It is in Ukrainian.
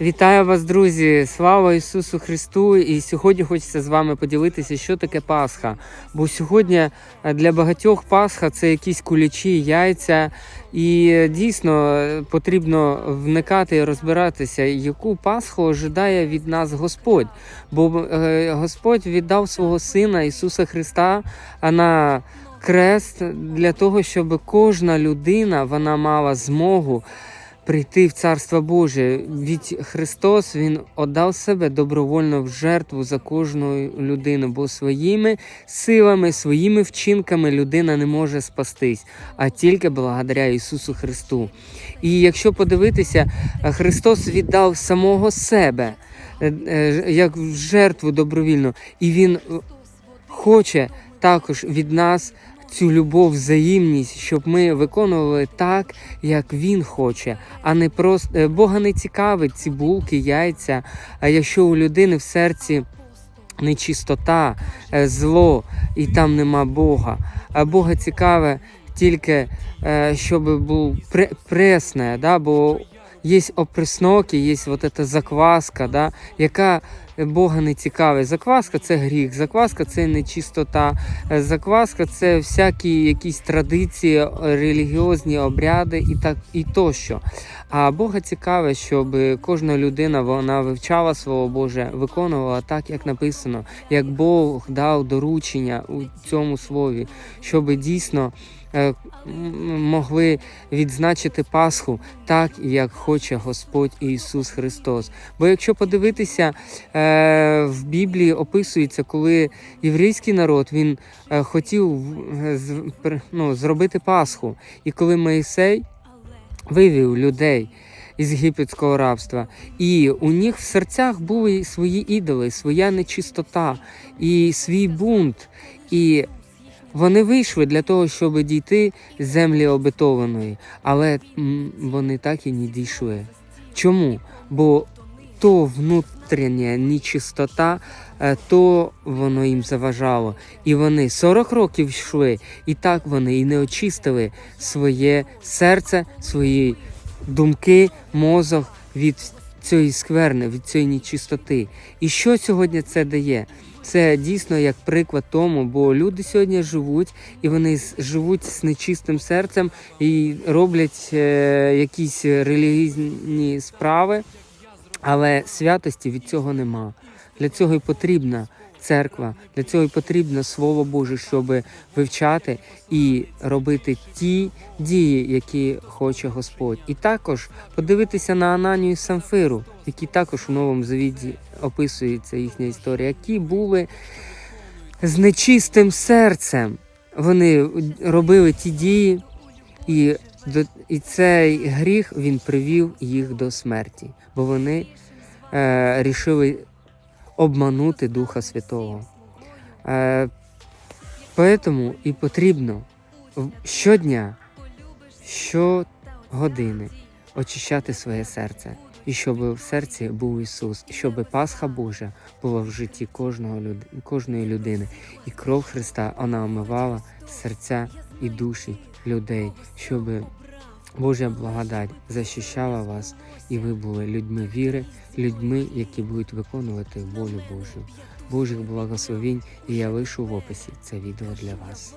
Вітаю вас, друзі! Слава Ісусу Христу! І сьогодні хочеться з вами поділитися, що таке Пасха. Бо сьогодні е, для багатьох Пасха це якісь кулячі, яйця. І е, дійсно е, потрібно вникати і розбиратися, яку Пасху ожидає від нас Господь. Бо Господь віддав свого Сина Ісуса Христа на крест для того, щоб кожна людина вона мала змогу прийти в Царство Боже. Від Христос Він отдав себе добровольно в жертву за кожну людину, бо своїми силами, своїми вчинками людина не може спастись, а тільки благодаря Ісусу Христу. І якщо подивитися, Христос віддав самого себе е, е, як в жертву добровільно, і Він хоче також від нас цю любов, взаємність, щоб ми виконували так, як він хоче, а не просто е, Бога не цікавить ці булки, яйця. А якщо у людини в серці нечистота, е, зло і там нема Бога, а Бога цікаве тільки, е, щоб був пресне, да? бо є опресноки, є вот эта закваска, да? яка Бога не цікавить. Закваска це гріх, закваска це нечистота, е, закваска це всякі якісь традиції, е, релігіозні обряди і так і тощо. А Бога цікаве, щоб кожна людина вона вивчала слово Боже, виконувала так, як написано, як Бог дав доручення у цьому слові, щоб дійсно е, могли відзначити Пасху так, як хоче Господь Ісус Христос. Бо якщо подивитися, в Біблії описується, коли єврейський народ він е, хотів е, ну, зробити Пасху, і коли Моїсей вивів людей із єгипетського рабства, і у них в серцях були свої ідоли, своя нечистота і свій бунт. І вони вийшли для того, щоб дійти з землі обетованої, але вони так і не дійшли. Чому? Бо то внутрішня нечистота, е, то воно їм заважало. І вони 40 років йшли, і так вони і не очистили своє серце, свої думки, мозок від цієї скверни, від цієї нечистоти. І що сьогодні це дає? Це дійсно як приклад тому, бо люди сьогодні живуть і вони живуть з нечистим серцем і роблять е, якісь релігійні справи, але святості від цього нема. Для цього і потрібна церква, для цього і потрібно Слово Боже, щоб вивчати і робити ті дії, які хоче Господь. І також подивитися на Ананію і Самфиру, які також у Новому Завіті описується їхня історія, які були з нечистим серцем. Вони робили ті дії, і, і цей гріх він привів їх до смерті, бо вони е, рішили обманути Духа Святого. Е, Поэтому і потрібно щодня, щогодини очищати своє серце. І щоб в серці був Ісус, і щоб Пасха Божа була в житті кожного люд... кожної людини, і кров Христа вона омивала серця і душі людей, щоб Божа благодать захищала вас, і ви були людьми віри, людьми, які будуть виконувати волю Божу. Божих благословінь, і я лишу в описі це відео для вас.